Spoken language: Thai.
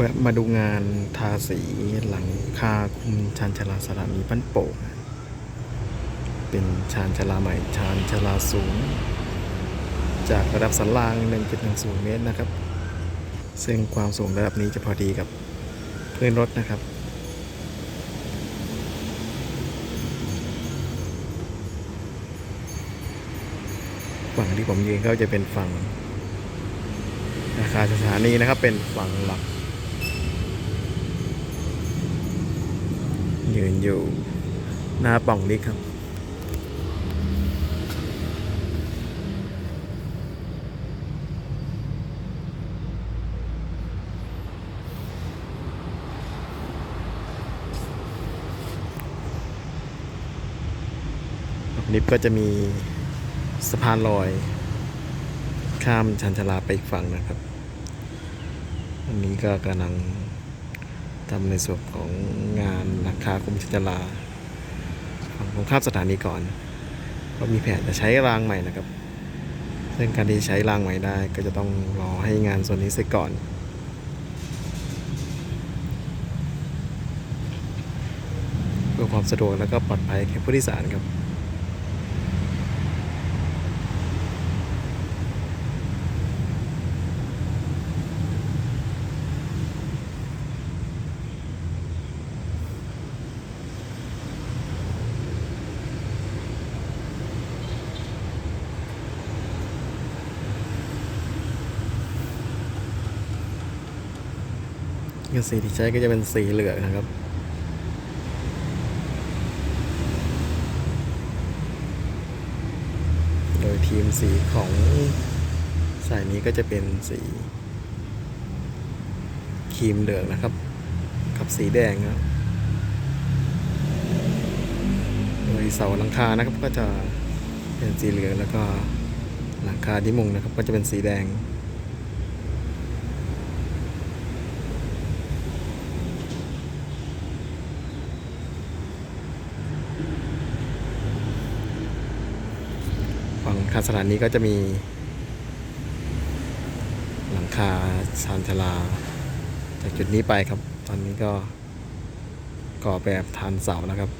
แวะมาดูงานทาสีหลังคาคุมชานชาลาสถานีบ้านโป่ง เป็นชานชาลาใหม่ชานชาลาสูง จากระดับสันล่าง 1.10 เมตรนะครับ ซึ่งความสูงระดับนี้จะพอดีกับเพื้นรถนะครับฝั่งที่ผมยืนก็จะเป็นฝั่งอาคารสถานีนะครับเป็นฝั่งหลัก ยืนอยู่หน้าป่องนี้ครับ ลิฟต์ก็จะมีสะพานลอย ข้ามชันชลาไปอีกฝั่งนะครับ อันนี้ก็กำลัง ทำในส่วนของงานราคาคุมชันชาลาฝั่งตรงข้ามสถานีก่อน ก็มีแผนจะใช้รางใหม่นะครับ ซึ่งการที่ใช้รางใหม่ได้ก็จะต้องรอให้งานส่วนนี้เสร็จก่อนเพื่อความสะดวกและก็ปลอดภัยแก่ผู้โดยสารครับ ก็สีที่ใช้ก็จะเป็นสีเหลืองนะครับโดยทีมสีของสายนี้ก็จะเป็นสีครีมเหลืองนะครับ กับสีแดงครับโดยเสาหลังคานะครับก็จะเป็นสีเหลืองแล้วก็หลังคาที่มุงนะครับ ก็จะเป็นสีแดง ฝั่งคาสถานีก็จะมี หลังคาชานชลา จากจุดนี้ไปครับ ตอนนี้ก็ก่อแบบฐานเสาแล้วครับ